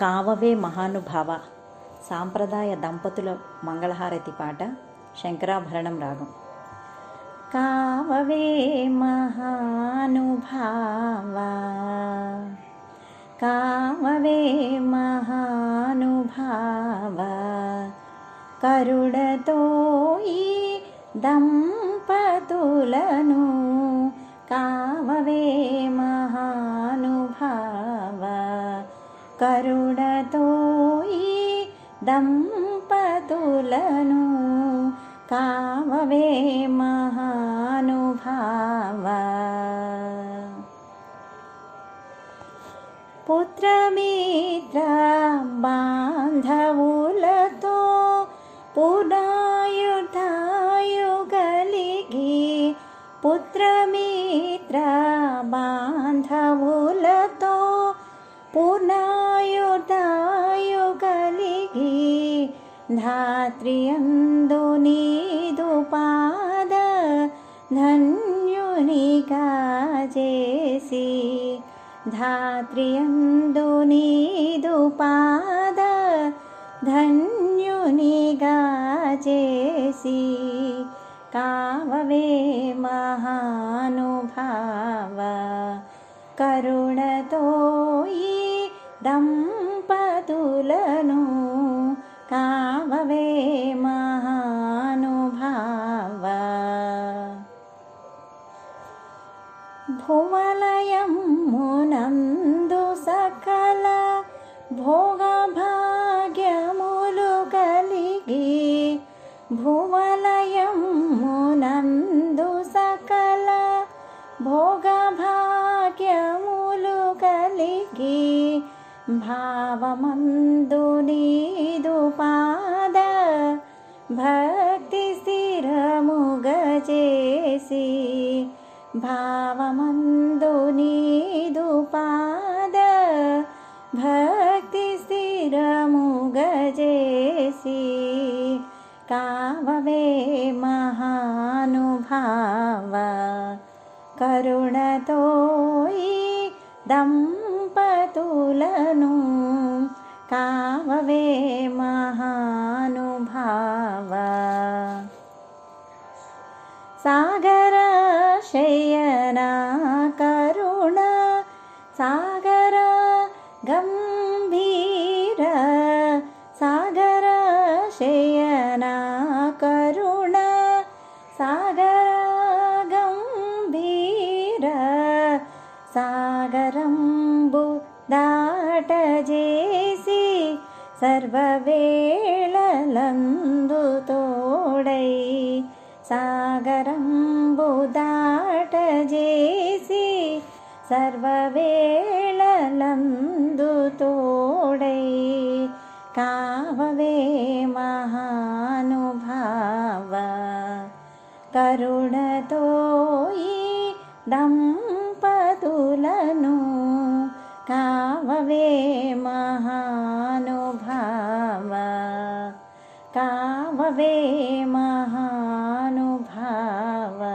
కావవే మహానుభావ. సాంప్రదాయ దంపతుల మంగళహారతి పాట శంకరాభరణం రాగం. కావవే మహానుభావ. కావవే మహానుభావ. కరుడతో ఈ దంపతులను కావవే కరుడతో ఈ దంపతులను కావవే మహానుభావ పుత్రమిత్ర బాంధవులతో పునాయుధాయు కలిగి పుత్రమిత్ర धात्र्यन्दुनीदुपाद धन्युनिकाजेसि धात्र्यन्दुनीदुपाद धन्युनिगाजेसि काववे महानुभाव करो భువలయమునందు సకల భోగభాగ్యములు కలిగి భువలయమునందు సకల భోగభాగ్యములు కలిగి భావమందు నీదు పాద భక్తి भावमन्दुनीदुपाद भक्तिस्थिरमुगजेसि गजेसि। महानुभाव। करुणतोयि दम्पतुलनु। काव्ये महानुभाव। सागरशै करुणा करुणा सागर गम्भीर सागर शयना करुणा सागर गम्भीर सागरगम्भीर सागरम्बुदाटजेसि सर्ववे लन्दुतोडै सागरम्बुदा చేసి సర్వవేళలందు తోడై కావవే మహానుభావ. కరుణతో ఈ దంపతులను కావవే మహానుభావ. కావవే మహానుభావ.